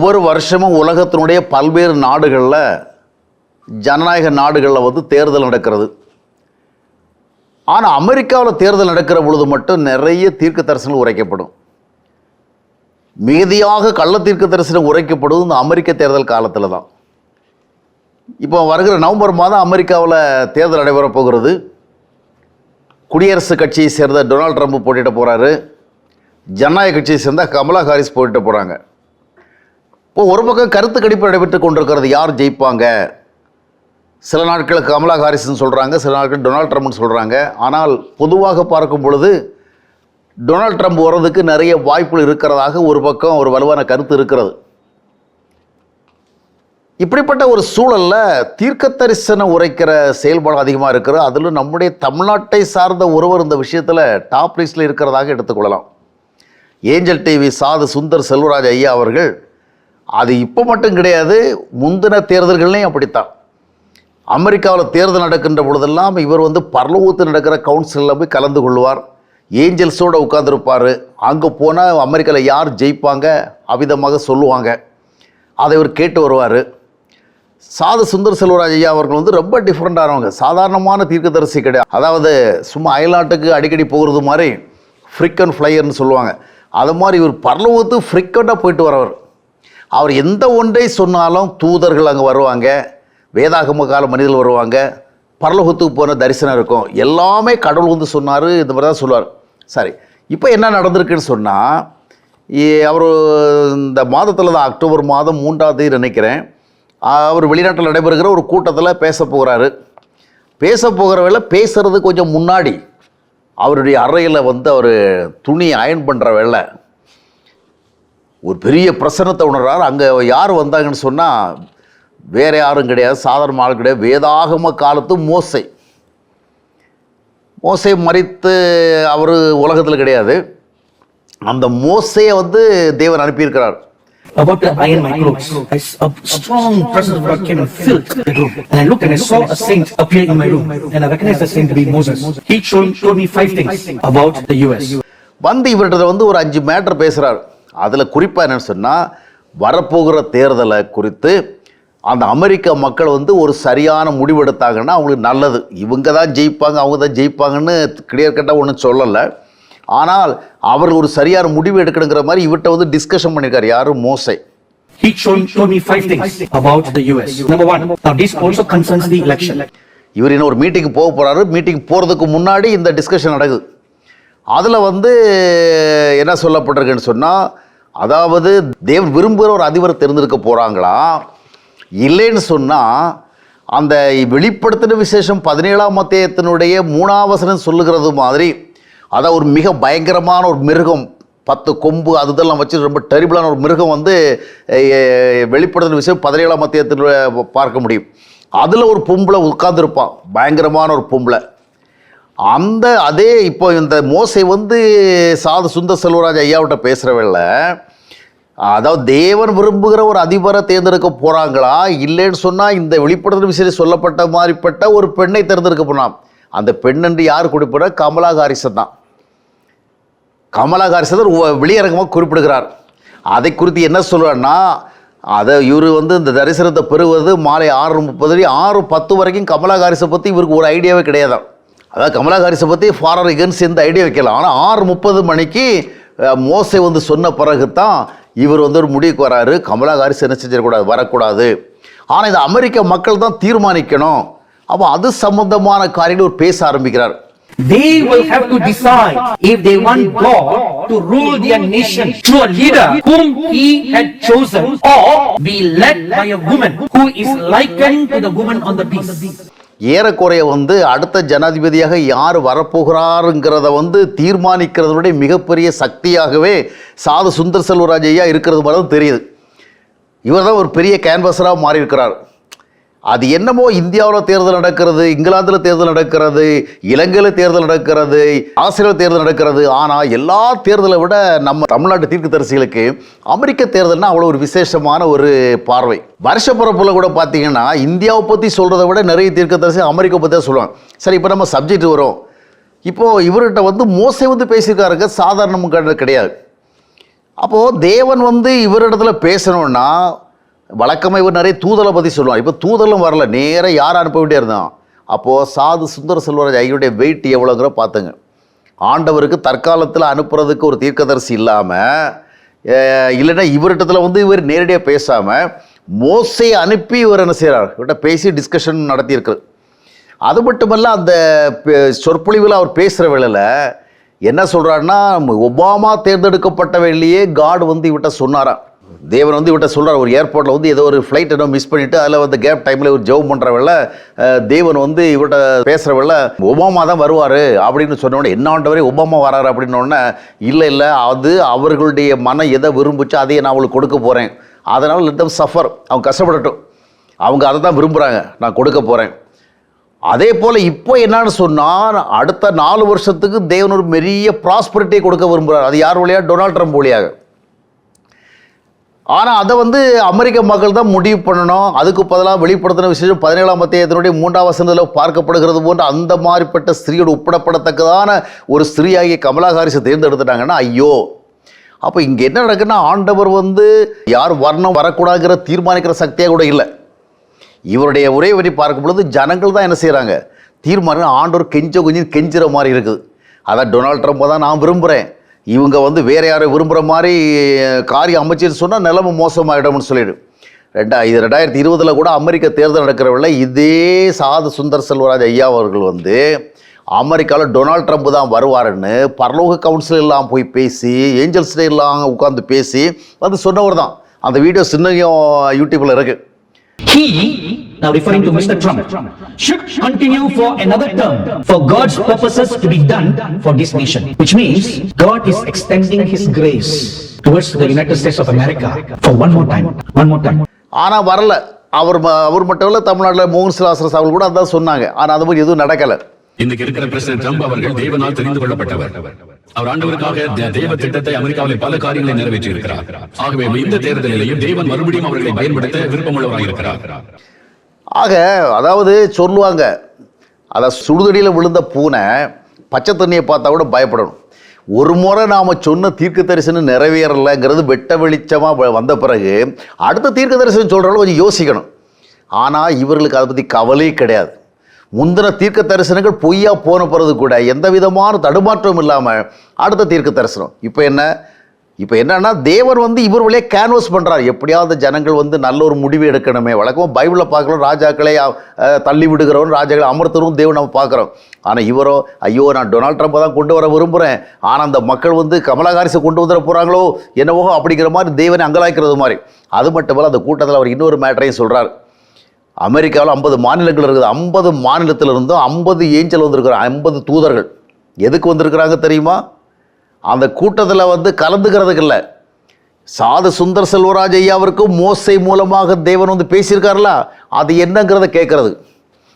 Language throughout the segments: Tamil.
ஒவ்வொரு வருஷமும் உலகத்தினுடைய பல்வேறு நாடுகளில் ஜனநாயக நாடுகளில் வந்து தேர்தல் நடக்கிறது. ஆனால் அமெரிக்காவில் தேர்தல் நடக்கிற பொழுது மட்டும் நிறைய தீர்க்க தரிசனம் உரைக்கப்படும். மிகுதியாக கள்ள தீர்க்க தரிசனம் உரைக்கப்படுவது இந்த அமெரிக்க தேர்தல் காலத்தில் தான். இப்போ வருகிற நவம்பர் மாதம் அமெரிக்காவில் தேர்தல் நடைபெற போகிறது. குடியரசுக் கட்சியை சேர்ந்த டொனால்ட் ட்ரம்ப் போட்டியிட போகிறாரு ஜனநாயக கட்சியை சேர்ந்த கமலா ஹாரிஸ் போட்டிட்டு போகிறாங்க இப்போ ஒரு பக்கம் கருத்து கணிப்பு நடைபெற்று கொண்டிருக்கிறது யார் ஜெயிப்பாங்க? சில நாட்கள் கமலா ஹாரிஸ்ன்னு சொல்கிறாங்க சில நாட்கள் டொனால்ட் ட்ரம்ப்னு சொல்கிறாங்க ஆனால் பொதுவாக பார்க்கும் பொழுது டொனால்ட் ட்ரம்ப் வர்றதுக்கு நிறைய வாய்ப்புகள் இருக்கிறதாக ஒரு பக்கம் ஒரு வலுவான கருத்து இருக்கிறது. இப்படிப்பட்ட ஒரு சூழலில் தீர்க்க தரிசனம் உரைக்கிற செயல்பாடு அதிகமாக இருக்கிறது. அதிலும் நம்முடைய தமிழ்நாட்டை சார்ந்த ஒருவர் இந்த விஷயத்தில் டாப் லிஸ்ட்டில் இருக்கிறதாக எடுத்துக்கொள்ளலாம் ஏஞ்சல் டிவி சாது சுந்தர் செல்வராஜ் ஐயா அவர்கள் அது இப்போ மட்டும் கிடையாது முந்தின தேர்தல்கள்லையும் அப்படித்தான். அமெரிக்காவில் தேர்தல் நடக்கின்ற பொழுதெல்லாம் இவர் வந்து பரலோகத்தில் நடக்கிற கவுன்சிலில் போய் கலந்து கொள்வார். ஏஞ்சல்ஸோடு உட்காந்துருப்பார் அங்கே போனால் அமெரிக்காவில் யார் ஜெயிப்பாங்க அவிதமாக சொல்லுவாங்க. அதை இவர் கேட்டு வருவார். சாது சுந்தர் செல்வராஜ் ஐயா அவர்கள் வந்து ரொம்ப டிஃப்ரெண்டானவங்க சாதாரணமான தீர்க்கதரிசி கிடையாது. அதாவது சும்மா அயல்நாட்டுக்கு அடிக்கடி போகிறது மாதிரி ஃப்ரிக்கன் ஃப்ளையர்னு சொல்லுவாங்க. அது மாதிரி இவர் பரலோகத்து ஃப்ரிக்கண்ட்டாக போயிட்டு வரவர். அவர் எந்த ஒன்றை சொன்னாலும் தூதர்கள் அங்கே வருவாங்க வேதாகம கால மனிதர்கள் வருவாங்க பரலோகத்துக்கு போன தரிசனம் இருக்கும். எல்லாமே கடவுள் வந்து சொன்னார் இந்த மாதிரி தான் சொல்லுவார். சரி இப்போ என்ன நடந்திருக்குன்னு சொன்னால் அவர் இந்த மாதத்தில் தான் அக்டோபர் மாதம் மூன்றாம் தேதி நினைக்கிறேன் அவர் வெளிநாட்டில் நடைபெறுகிற ஒரு கூட்டத்தில் பேச போகிறாரு. பேச போகிற வேலை பேசுகிறது கொஞ்சம் முன்னாடி அவருடைய அறையில் வந்து அவர் துணி அயன் பண்ணுற வேலை ஒரு பெரிய பிரசன்னத்தை உணர்றார் அங்கே யார் வந்தாங்கன்னு சொன்னால் வேற யாரும் கிடையாது சாதாரண ஆள் கிடையாது வேதாகம காலத்து மோசை மோசை மறித்து அவர் உலகத்தில் கிடையாது அந்த மோசையை வந்து தேவன் அனுப்பியிருக்கிறார் About to iron my clothes, I a strong presence of God came and filled the room. And I looked and I saw a saint appear in my room. And I recognized the saint to be Moses. He told, told me five things about the US. வந்து இவர்கிட்ட வந்து ஒரு அஞ்சு மேட்டர் பேசுகிறார் அதில் குறிப்பாக என்னன்னு சொன்னால் வரப்போகிற தேர்தலை குறித்து அந்த அமெரிக்க மக்கள் வந்து ஒரு சரியான முடிவெடுத்தாங்கன்னா அவங்களுக்கு நல்லது. இவங்க தான் ஜெயிப்பாங்க அவங்க தான் ஜெயிப்பாங்கன்னு கிளியர் கட்டாக ஒன்றும் சொல்லலை. ஆனால் அவர்கள் ஒரு சரியான முடிவு எடுக்கணுங்கிற மாதிரி இவர்கிட்ட வந்து டிஸ்கஷன் பண்ணியிருக்காரு. யாரும் மோசை. He told, told me five things about the US. Number one, now this also concerns the election. இவர் இன்னும் ஒரு மீட்டிங் போக போகிறாரு மீட்டிங் போகிறதுக்கு முன்னாடி இந்த டிஸ்கஷன் நடக்குது. அதில் வந்து என்ன சொல்லப்பட்டிருக்குன்னு சொன்னால் அதாவது தேவன் விரும்புகிற ஒரு அதிபரை தேர்ந்தெடுக்க போகிறாங்களா இல்லைன்னு சொன்னால் அந்த வெளிப்படுத்தின விசேஷம் பதினேழாம் மத்தியத்தினுடைய மூணாவசனம் சொல்லுகிறது மாதிரி அதான் ஒரு மிக பயங்கரமான ஒரு மிருகம் பத்து கொம்பு அது இதெல்லாம் வச்சு ரொம்ப டெரிபிளான ஒரு மிருகம் வந்து வெளிப்படுத்தின விஷயம் பதினேழாம் மத்தியத்தில் பார்க்க முடியும். அதில் ஒரு பொம்பளை உட்காந்துருப்பான் பயங்கரமான ஒரு பொம்பளை. அந்த அதே இப்போ இந்த மோசை வந்து சாது சுந்தர் செல்வராஜ் ஐயாவிட்ட பேசுகிறவில்ல அதாவது தேவன் விரும்புகிற ஒரு அதிபரை தேர்ந்தெடுக்க போகிறாங்களா இல்லைன்னு சொன்னால் இந்த வெளிப்படுத்தல் விஷயம் சொல்லப்பட்ட மாதிரிப்பட்ட ஒரு பெண்ணை தேர்ந்தெடுக்க போனால் அந்த பெண் என்று யார் குறிப்பிட கமலா ஹாரிசன் தான். கமலா ஹாரிசன் வெளியரங்கமாக குறிப்பிடுகிறார். அதை குறித்து என்ன சொல்லுவார்னா அதை இவர் வந்து இந்த தரிசனத்தை பெறுவது மாலை ஆறு முப்பது ஆறு பத்து வரைக்கும் கமலா ஹாரிஸை பற்றி இவருக்கு ஒரு ஐடியாவே கிடையாதான். அதாவது கமலா ஹாரிஸை பற்றி ஃபாரர் இகன்ஸ் எந்த ஐடியா வைக்கலாம் ஆனால் ஆறு முப்பது மணிக்கு மோசை வந்து சொன்ன பிறகு தான் இவர் வந்து ஒரு முடிவுக்கு வராரு. கமலா ஹாரிஸ் என்ன செஞ்சிடக்கூடாது? வரக்கூடாது. ஆனால் இந்த அமெரிக்க மக்கள் தான் தீர்மானிக்கணும். அப்போ அது சம்பந்தமான காரியங்கள் ஒரு பேச ஆரம்பிக்கிறார். They will have to decide if they want God to rule their nation through a leader whom he had chosen or be led by a woman who is likened to the woman on the beast. ஏறக்குறைய வந்து அடுத்த ஜனாதிபதியாக யார் வரப்போகிறாருங்கிறத வந்து தீர்மானிக்கிறதுடைய மிகப்பெரிய சக்தியாகவே சாது சுந்தர் செல்வராஜ் ஐயா இருக்கிறது மாதிரி தான் தெரியுது. இவர் தான் ஒரு பெரிய கேன்வஸராக மாறியிருக்கிறார். அது என்னமோ இந்தியாவில் தேர்தல் நடக்கிறது இங்கிலாந்தில் தேர்தல் நடக்கிறது இலங்கையில் தேர்தல் நடக்கிறது ஆசிரியர் தேர்தல் நடக்கிறது. ஆனால் எல்லா தேர்தலை விட நம்ம தமிழ்நாட்டு தீர்க்கதரிசிகளுக்கு அமெரிக்க தேர்தல்னா அவ்வளோ ஒரு விசேஷமான ஒரு பார்வை. வருஷ பிறப்பில் கூட பார்த்தீங்கன்னா இந்தியாவை பற்றி சொல்கிறத விட நிறைய தீர்க்கதரிசி அமெரிக்கா பற்றி தான் சொல்லுவாங்க. சரி இப்போ நம்ம சப்ஜெக்ட் வரும். இப்போது இவர்கிட்ட வந்து மோசை வந்து பேசியிருக்காருங்க சாதாரணம் கிடையாது. அப்போது தேவன் வந்து இவரிடத்துல பேசணும்னா வழக்கமாக இவர் நிறைய தூதலை பற்றி சொல்லுவார். இப்போ தூதலும் வரல. நேராக யார் அனுப்ப வேண்டிய இருந்தான்? அப்போது சாது சுந்தர செல்வராஜ் ஐயருடைய வெயிட் எவ்வளோங்கிற பார்த்துங்க. ஆண்டவருக்கு தற்காலத்தில் அனுப்புறதுக்கு ஒரு தீர்க்கதரிசி இல்லாமல் இல்லைன்னா இவர்கிட்டத்தில் வந்து இவர் நேரடியாக பேசாமல் மோசை அனுப்பி இவர் என்ன செய்கிறார் இவர்கிட்ட பேசி டிஸ்கஷன் நடத்தியிருக்கிறது அது மட்டுமல்ல அந்த பே- சொற்பொழிவில் அவர் பேசுகிற வேளையில் என்ன சொல்கிறாருன்னா ஒபாமா தேர்ந்தெடுக்கப்பட்ட வேலையே காட் வந்து இவர்கிட்ட சொன்னாராம். தேவன் வந்து இவர்கிட்ட சொல்கிறார் ஒரு ஏர்போர்ட்டில் வந்து ஏதோ ஒரு ஃப்ளைட் ஏதோ மிஸ் பண்ணிவிட்டு அதில் வந்து கேப் டைமில் ஒரு ஜெபம் பண்ணுற வேலை தேவன் வந்து இவர்கிட்ட பேசுகிற வேலை ஒபாமா தான் வருவார் அப்படின்னு சொன்னோடனே என்ன ஆண்டவரே ஒபாமா வராரு அப்படின்னோடனே இல்லை இல்லை அது அவர்களுடைய மனம் எதை விரும்புச்சோ அதையே நான் அவங்களுக்கு கொடுக்க போகிறேன் அதனால் லிட்டம் சஃபர் அவங்க கஷ்டப்படட்டும். அவங்க அதை தான் விரும்புகிறாங்க நான் கொடுக்க போகிறேன் அதே போல் இப்போ என்னன்னு சொன்னால் அடுத்த நாலு வருஷத்துக்கு தேவன் ஒரு பெரிய ப்ராஸ்பரிட்டியை கொடுக்க விரும்புகிறார் அது யார் வழியாக டொனால்ட் ட்ரம்ப் வழியாக. ஆனால் அதை வந்து அமெரிக்க மக்கள் தான் முடிவு பண்ணணும். அதுக்கு பதிலாக வெளிப்படுத்தின விசேஷம் பதினேழாம் அத்தியாயத்தினுடைய மூன்றாம் வசனத்தில் பார்க்கப்படுகிறது போன்ற அந்த மாதிரிப்பட்ட ஸ்திரீயோடு ஒப்பிடப்படத்தக்கதான ஒரு ஸ்திரீயாகிய கமலா ஹாரிஸை தேர்ந்தெடுத்துட்டாங்கன்னா ஐயோ. அப்போ இங்கே என்ன நடக்குன்னா ஆண்டவர் வந்து யார் வர்ணம் வரக்கூடாதுங்கிற தீர்மானிக்கிற சக்தியாக கூட இல்லை. இவருடைய ஒரே பற்றி பார்க்கும் பொழுது ஜனங்கள் தான் என்ன செய்கிறாங்க தீர்மானம் ஆண்டவர் கெஞ்ச கொஞ்சம் கெஞ்சுற மாதிரி இருக்குது. அதான் டொனால்ட் ட்ரம்ப்பை தான் நான் விரும்புகிறேன் இவங்க வந்து வேற யாரை விரும்புகிற மாதிரி காரியம் அமைச்சின்னு சொன்னால் நிலைமை மோசமாகிடும்னு சொல்லிடு. ரெண்டா இது ரெண்டாயிரத்தி இருபதில் கூட அமெரிக்க தேர்தல் நடக்கிறவில்லை இதே சாது சுந்தர் செல்வராஜ் ஐயா அவர்கள் வந்து அமெரிக்காவில் டொனால்ட் ட்ரம்ப் தான் வருவாருன்னு பரலோக கவுன்சில் எல்லாம் போய் பேசி ஏஞ்சல்ஸ் எல்லாம் உட்காந்து பேசி வந்து சொன்னவர் தான். அந்த வீடியோ சின்னையும் யூடியூப்பில் இருக்குது He, now referring to Mr. Trump, should continue for another term for God's purposes to be done for this nation. Which means God is extending His grace towards the United States of America for one more time. One more time. ஆனால் வரல அவர் அவர் மட்டும் இல்லை தமிழ்நாட்டில் மோகன் சிலாசரஸ் அவர்கள் கூட அதான் சொன்னாங்க ஆனால் அது மாதிரி எதுவும் நடக்கலை இன்னைக்கு இருக்கிற பிரசிடன்ட் ட்ரம்ப் அவர்கள் தேவனால் தெரிந்து கொள்ளப்பட்டவர் அவர் ஆண்டவருக்காக தே- தேவ திட்டத்தை அமெரிக்காவில் பல காரியங்களை நிறைவேற்றி இருக்கிறார் ஆகவே இந்த தேர்தலிலேயும் தேவன் மறுபடியும் அவர்களை பயன்படுத்த விருப்பமுள்ளவராக இருக்கிறார். ஆக அதாவது சொல்லுவாங்க அதை சுடுதடியில் விழுந்த பூனை பச்சை தண்ணியை பார்த்தா கூட பயப்படணும். ஒரு முறை நாம் சொன்ன தீர்க்க தரிசனம் நிறைவேறலைங்கிறது வெட்ட வெளிச்சமாக வந்த பிறகு அடுத்த தீர்க்க தரிசனம் சொல்கிறவங்க கொஞ்சம் யோசிக்கணும். ஆனால் இவர்களுக்கு அதை பற்றி கவலையே கிடையாது. முந்தின தீர்க்க தரிசனங்கள் பொய்யா போன போகிறது கூட எந்த விதமான தடுமாற்றமும் இல்லாமல் அடுத்த தீர்க்க தரிசனம் இப்போ என்ன? இப்போ என்னன்னா தேவன் வந்து இவர் வழியே கேன்வஸ் பண்ணுறார் எப்படியாவது ஜனங்கள் வந்து நல்ல ஒரு முடிவு எடுக்கணுமே. வழக்கமாக பைபிளில் பார்க்குறோம் ராஜாக்களை தள்ளி விடுகிறவன் ராஜாக்களை அமர்த்தரும் தேவன் நம்ம பார்க்குறோம். ஆனால் இவரோ ஐயோ நான் டொனால்ட் ட்ரம்ப்பை தான் கொண்டு வர விரும்புகிறேன் ஆனால் அந்த மக்கள் வந்து கமலாகாரிஸை கொண்டு வந்துட போகிறாங்களோ என்னவோ அப்படிங்கிற மாதிரி தேவனை அங்கலாய்க்கிறது மாதிரி. அது மட்டுமல்ல அந்த கூட்டத்தில் அவர் இன்னொரு மேட்டரையும் சொல்கிறார் அமெரிக்காவில் ஐம்பது மாநிலங்கள் இருக்குது. ஐம்பது மாநிலத்தில் இருந்தும் ஐம்பது ஏஞ்சல் வந்திருக்கிறாங்க. ஐம்பது தூதர்கள். எதுக்கு வந்திருக்கிறாங்க தெரியுமா? அந்த கூட்டத்தில் வந்து கலந்துக்கிறதுக்கு இல்லை. சாது சுந்தர் செல்வராஜ் ஐயாவிற்கும் மோசை மூலமாக தேவன் வந்து பேசியிருக்காருல அது என்னங்கிறத கேட்கறது.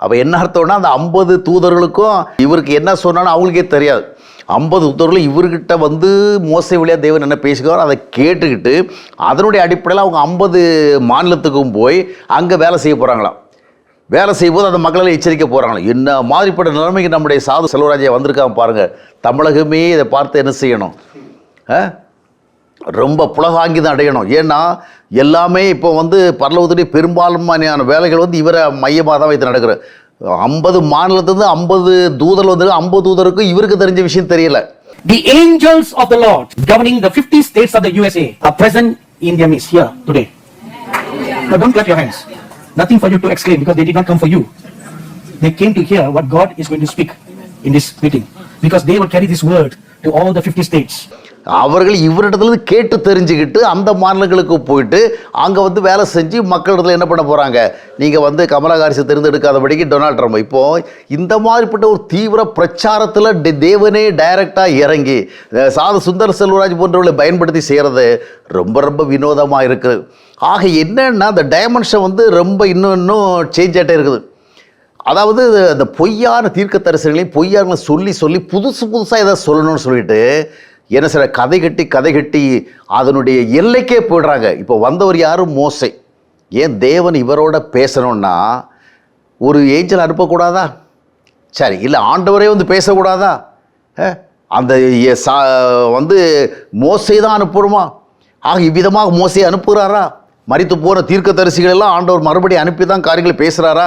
அப்போ என்ன அர்த்தம்னா அந்த ஐம்பது தூதர்களுக்கும் இவருக்கு என்ன சொன்னாலும் அவங்களுக்கே தெரியாது. ஐம்பது உத்தரவில் இவர்கிட்ட வந்து மோசை வழியாக தேவன் என்ன பேசுகிறாரோ அதை கேட்டுக்கிட்டு அதனுடைய அடிப்படையில் அவங்க ஐம்பது மாநிலத்துக்கும் போய் அங்கே வேலை செய்ய போகிறாங்களாம் வேலை செய்யும்போது அந்த மக்களை எச்சரிக்க போகிறாங்களாம் என்ன மாதிரிப்பட்ட நிலைமைக்கு நம்முடைய சாது செல்வராஜா வந்திருக்காங்க பாருங்கள் தமிழகமே இதை பார்த்து என்ன செய்யணும்? ஆ? ரொம்ப புலகாங்கி தான் அடையணும். ஏன்னா எல்லாமே இப்போ வந்து பரலவத்துடைய பெரும்பான்மையான வேலைகள் வந்து இவரை மையமாக தான் வைத்து நடக்கிற ஐம்பது மாநிலத்துலேருந்து ஐம்பது தூதர் வந்து ஐம்பது தூதருக்கும் இவருக்கு தெரிஞ்ச விஷயம் தெரியல The angels of the Lord governing the 50 states of the USA are present in their midst here today. Now don't clap your hands. Nothing for you to exclaim because they did not come for you. They came to hear what God is going to speak in this meeting because they will carry this word to all the 50 states. அவர்கள் இவரிடத்துலேருந்து கேட்டு தெரிஞ்சுக்கிட்டு அந்த மாநிலங்களுக்கு போயிட்டு அங்கே வந்து வேலை செஞ்சு மக்களிடத்தில் என்ன பண்ண போகிறாங்க நீங்கள் வந்து கமலஹாரிஸை தேர்ந்தெடுக்காதபடிக்கு டொனால்ட் ட்ரம்ப். இப்போ இந்த மாதிரிப்பட்ட ஒரு தீவிர பிரச்சாரத்தில் டெ- தேவனே டைரக்டாக இறங்கி சாத சுந்தர் செல்வராஜ் போன்றவர்களை பயன்படுத்தி செய்கிறது ரொம்ப ரொம்ப வினோதமாக இருக்குது ஆக என்னன்னா அந்த டைமென்ஷன் வந்து ரொம்ப இன்னும் இன்னும் சேஞ்ச் ஆகிட்டே இருக்குது. அதாவது அந்த பொய்யான தீர்க்க தரிசனங்களையும் பொய்யான சொல்லி சொல்லி புதுசு புதுசாக எதாவது சொல்லணும்னு சொல்லிட்டு என்ன சில கதை கட்டி கதை கட்டி அதனுடைய எல்லைக்கே போயிடுறாங்க. இப்போ வந்தவர் யாரும் மோசை. ஏன் தேவன் இவரோட பேசணும்னா ஒரு ஏஞ்சல் அனுப்பக்கூடாதா? சரி இல்லை ஆண்டவரே வந்து பேசக்கூடாதா? அந்த சா- வந்து மோசை தான் அனுப்பணுமா ஆக இவ்விதமாக மோசையை அனுப்புகிறாரா? மறித்து போன தீர்க்கதரிசிகள் எல்லாம் ஆண்டவர் மறுபடியும் அனுப்பி தான் காரியங்களை பேசுகிறாரா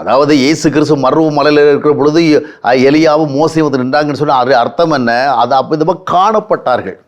அதாவது இயேசு கிறிஸ்து மருவ மலையில் இருக்கிற பொழுது எலியாவும் மோசையும் வந்து நின்றாங்கன்னு சொன்னால் அர்த்தம் என்ன? அது அப்பிதமாக காணப்பட்டார்கள்.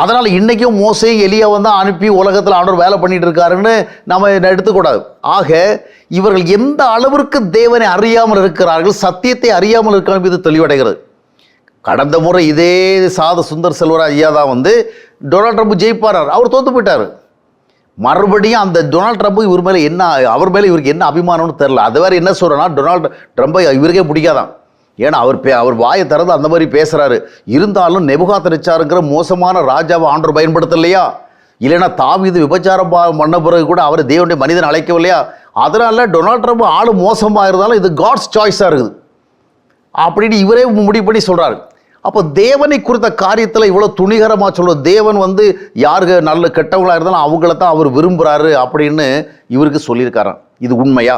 அதனால் இன்றைக்கும் மோசே எலியா வந்து அனுப்பி உலகத்தில் ஆண்டவர் வேலை பண்ணிட்டு இருக்காருன்னு நம்ம எடுத்துக்கூடாது. ஆக இவர்கள் எந்த அளவிற்கு தேவனை அறியாமல் இருக்கிறார்கள் சத்தியத்தை அறியாமல் இருக்கிறார்கள் இது தெளிவடைகிறது. கடந்த முறை இதே சாத சுந்தர் செல்வராஜ் ஐயா தான் வந்து டொனால்ட் ட்ரம்ப் ஜெயிப்பாரார். அவர் தோத்து போயிட்டார். மறுபடியும் அந்த டொனால்ட் ட்ரம்ப் இவர் மேலே என்ன அவர் மேலே இவருக்கு என்ன அபிமானம்னு தெரில அது வேறு என்ன சொல்கிறேன்னா டொனால்ட் ட்ரம்பை இவருக்கே பிடிக்காதான். ஏன்னா அவர் பே அவர் வாயை திறந்து அந்த மாதிரி பேசுகிறாரு இருந்தாலும் நெபுகாத்தரிச்சாருங்கிற மோசமான ராஜாவை ஆண்டர் பயன்படுத்தலையா? இல்லைன்னா தாவீது விபச்சாரம் பா- பண்ண பிறகு கூட அவர் தேவனுடைய மனிதன் அழைக்கவில்லையா? அதனால டொனால்ட் ட்ரம்ப் ஆள் மோசமாக இருந்தாலும் இது காட்ஸ் சாய்ஸாக இருக்குது. அப்படின்னு இவரே முடிவு பண்ணி சொல்கிறாரு அப்போ தேவனை குறித்த காரியத்தில் இவ்வளோ துணிகரமாக சொல்கிறோம் தேவன் வந்து யாருக்கு நல்ல கெட்டவங்களாக இருந்தாலும் அவங்கள தான் அவர் விரும்புகிறாரு அப்படின்னு இவருக்கு சொல்லியிருக்காராம். இது உண்மையா?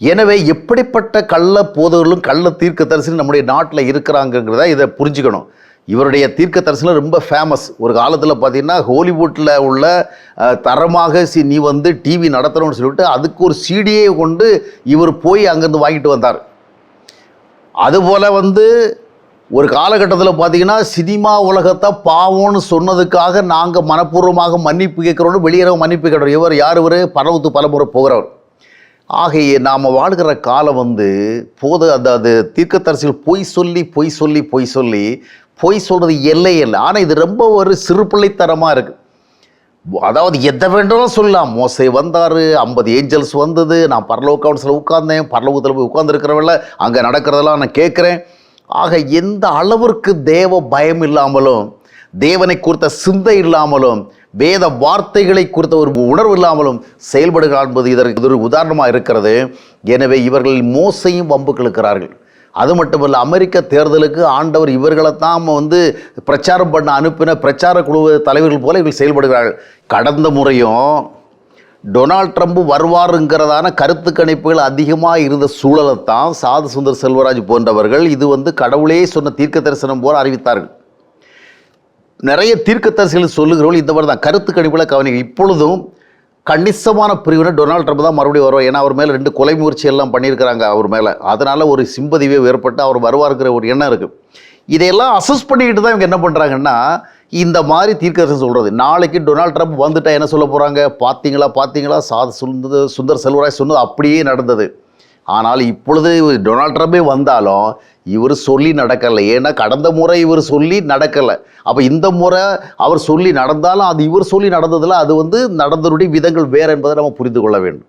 எனவே எப்படிப்பட்ட கள்ள போதவர்களும் கள்ள தீர்க்க நம்முடைய நாட்டில் இருக்கிறாங்கிறத இதை புரிஞ்சுக்கணும். இவருடைய தீர்க்க ரொம்ப ஃபேமஸ் ஒரு காலத்தில் பார்த்தீங்கன்னா ஹாலிவுட்டில் உள்ள தரமாக சி நீ வந்து டிவி நடத்தணும்னு சொல்லிட்டு அதுக்கு ஒரு சீடியை கொண்டு இவர் போய் அங்கேருந்து வாங்கிட்டு வந்தார். அதுபோல் வந்து ஒரு காலகட்டத்தில் பார்த்தீங்கன்னா சினிமா உலகத்தை பாவம்னு சொன்னதுக்காக நாங்கள் மனப்பூர்வமாக மன்னிப்பு கேட்குறோன்னு வெளியேறவங்க மன்னிப்பு கேட்குறோம். இவர் யார் இவர்? பரவத்து பலமுறை போகிறவர் ஆகைய நாம் வாழ்கிற காலம் வந்து போது அந்த அது தீர்க்கத்தரசிகள் பொய் சொல்லி பொய் சொல்லி பொய் சொல்லி பொய் சொல்கிறது எல்லை இல்லை ஆனால் இது ரொம்ப ஒரு சிறுபிள்ளைத்தனமாக இருக்குது அதாவது எதை வேண்டாலும் சொல்லலாம். மோசை வந்தார் ஐம்பது ஏஞ்சல்ஸ் வந்தது நான் பரலோக கவுன்சில் உட்கார்ந்தேன் பரலோகத்தில் போய் உட்காந்துருக்கிறவங்கள அங்கே நடக்கிறதெல்லாம் நான் கேட்குறேன். ஆக எந்த அளவிற்கு தேவ பயம் இல்லாமலும் தேவனை குறித்த சிந்தை இல்லாமலும் வேத வார்த்தைகளை குறித்த ஒரு உணர்வு இல்லாமலும் செயல்படுகிறார் என்பது இதற்கு ஒரு உதாரணமாக இருக்கிறது. எனவே இவர்கள் மோசையும் வம்பு இழுக்கிறார்கள் அது மட்டுமல்ல அமெரிக்க தேர்தலுக்கு ஆண்டவர் இவர்களை தான் வந்து பிரச்சாரம் பண்ண அனுப்பின பிரச்சார குழு தலைவர்கள் போல இவர்கள் செயல்படுகிறார்கள். கடந்த முறையும் டொனால்ட் ட்ரம்ப் வருவாருங்கிறதான கருத்து கணிப்புகள் அதிகமாக இருந்த சூழலை தான் சாது சுந்தர் செல்வராஜ் போன்றவர்கள் இது வந்து கடவுளே சொன்ன தீர்க்க தரிசனம் போல் அறிவித்தார்கள். நிறைய தீர்க்க தரிசிகள் சொல்லுகிறவர்கள் இந்த மாதிரி தான் கருத்து கணிப்புகளை கவனிக்க இப்பொழுதும் கணிசமான பிரிவினர் டொனால்ட் ட்ரம்ப் தான் மறுபடியும் வருவார். ஏன்னா அவர் மேலே ரெண்டு கொலை முயற்சி எல்லாம் பண்ணியிருக்கிறாங்க அவர் மேலே. அதனால் ஒரு சிம்பதிவே ஏற்பட்டு அவர் வருவாருங்கிற ஒரு எண்ணம் இருக்குது இதையெல்லாம் அசஸ் பண்ணிக்கிட்டு தான் இவங்க என்ன பண்ணுறாங்கன்னா இந்த மாதிரி தீர்க்கரசன் சொல்கிறது நாளைக்கு டொனால்ட் ட்ரம்ப் வந்துட்டா என்ன சொல்ல போகிறாங்க பார்த்தீங்களா பார்த்தீங்களா சா சுந்தர் சுந்தர் செல்வராய் சொன்னது அப்படியே நடந்தது. ஆனால் இப்பொழுது டொனால்ட் ட்ரம்பே வந்தாலும் இவர் சொல்லி நடக்கலை. ஏன்னா கடந்த முறை இவர் சொல்லி நடக்கலை. அப்போ இந்த முறை அவர் சொல்லி நடந்தாலும் அது இவர் சொல்லி நடந்ததில் அது வந்து நடந்ததுடைய விதங்கள் வேறு என்பதை நம்ம புரிந்து கொள்ள வேண்டும்.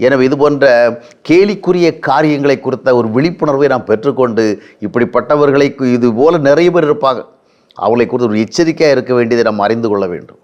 எனவே இது போன்ற கேலிக்குரிய காரியங்களை குறித்த ஒரு விழிப்புணர்வை நாம் பெற்றுக்கொண்டு இப்படிப்பட்டவர்களை இது போல நிறைய பேர் இருப்பாங்க. அவங்களை குறித்து ஒரு எச்சரிக்கையாக இருக்க வேண்டியதை நாம் அறிந்து கொள்ள வேண்டும்.